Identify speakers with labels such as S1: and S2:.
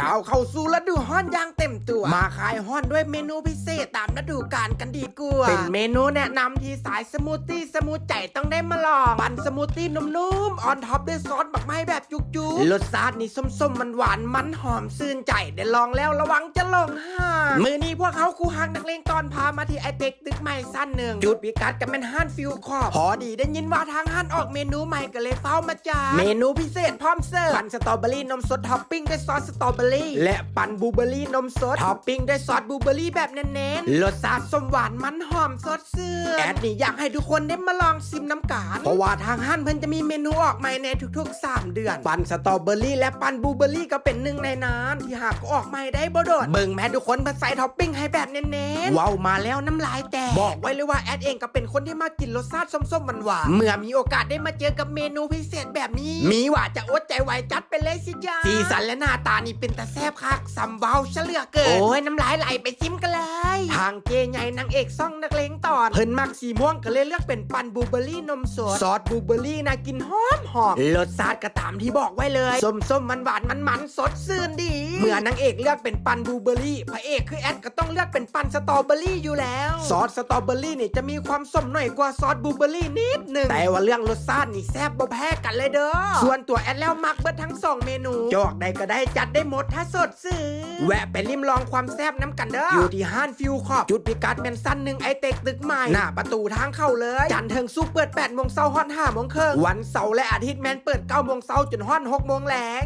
S1: ก้าวเข้าสู่ฤดูฮ้อนอย่างเต็มตัว มาขายฮ้อนด้วยเมนูพิเศษตามฤดูกาลกันดีกว่า เป็นเมนูแนะนำที่สายสมูทตี้สมูทใจต้องได้มาลองปั่นสมูทตี้นุ่มๆออนท็อปด้วยซอสบักไม้แบบจุกๆรสชาตินี่ส้มๆมันหวานมันหอมซื่นใจได้ลองแล้วระวังจะลงห้า มือนี้พวกเขาคูหักนักเลงตอนพามาที่ไอเต็กตึกใหม่สั้นหนึ่งจุดพิกัดกันเป็นห้านฟิวคอร์พอดีได้ยินว่าทางห้านออกเมนูใหม่ก็เลยเฝ้ามาจ้าเมนูพิเศษพร้อมเสิร์ฟปั่นสตรอเบอรี่นมสดท็อปปิ้งด้วยซอสสตรอเบอรี่และปั่นบลูเบอรี่นมสดท็อปปิ้งด้วยซอสบลูเบอรี่แบบเน้นๆรสชาติส้มหวานมันหอมสดชื่นแอดนี่อยากให้ทุกคนได้มาลองชิมน้ำกานเพราะว่าทางห้านเพิ่นจะมีเมนูออกใหม่ในทุกๆ 3 เดือน ปั่นสตรอเบอรี่และปั่นบลูเบอรี่ก็เป็นหนึ่งในนั้นที่หากออกใหม่ได้บ่โดดเบิ่งแม่ทุกคนเพิ่นใส่ท็อปปิ้งให้แบบเน้นๆว้าวมาแล้วน้ำลายแตกบอกไว้เลยว่าแอดเองก็เป็นคนที่มากินรสชาติส้มๆหวานๆเมื่อมีโอกาสได้มาเจอกับเมนูพิเศษแบบนี้ มีว่าจะอดใจไหวจัดไปเลยสิจ้าสีสันและหน้าตานี่เป็นตาแซบคักสัมเบาเฉลือเกินโอ้ยน้ำลายไหลไปซิมกันเลย ทางเจใหญ่นางเอกซ่องนักเลงตอนเพิ่นมักสีม่วงก็เลยเลือกเป็นปันบลูเบอร์รี่นมสดซอสบลูเบอร์รี่น่ากินหอมหอมรสชาติก็ตามที่บอกไว้เลยส้มส้มมันหวานมันมันๆสดซื่นดี เมื่อนางเอกเลือกเป็นปันบลูเบอร์รี่พระเอกคือแอดก็ต้องเลือกเป็นปันสตรอเบอร์รี่อยู่แล้ว ซอสสตรอเบอร์รี่นี่จะมีความส้มหน่อยกว่าซอสบลูเบอร์รี่นิดหนึงแต่ว่าเรื่องรสชาตินี่แซ่บบ่แพ้กันเลยเด้อส่วนตัวแอดแล้วมักเบิดทั้งสองเมนูจอกใดก็ได้จัดได้หมดถ้าสดซื่อแวะไปริมลองความแซ่บน้ำกันเด้ออยู่ที่ห้านฟิวคอบจุดพิกัดแมนสั้นหนึ่งไอเต็กตึกใหม่หน้าประตูทางเข้าเลย จันทร์เทิงซุปเปิด8โมงเช้าฮอน5โมงครึ่งวันเสาร์และอาทิตย์แมนเปิด9โมงเช้าจนฮอน6โมงแลง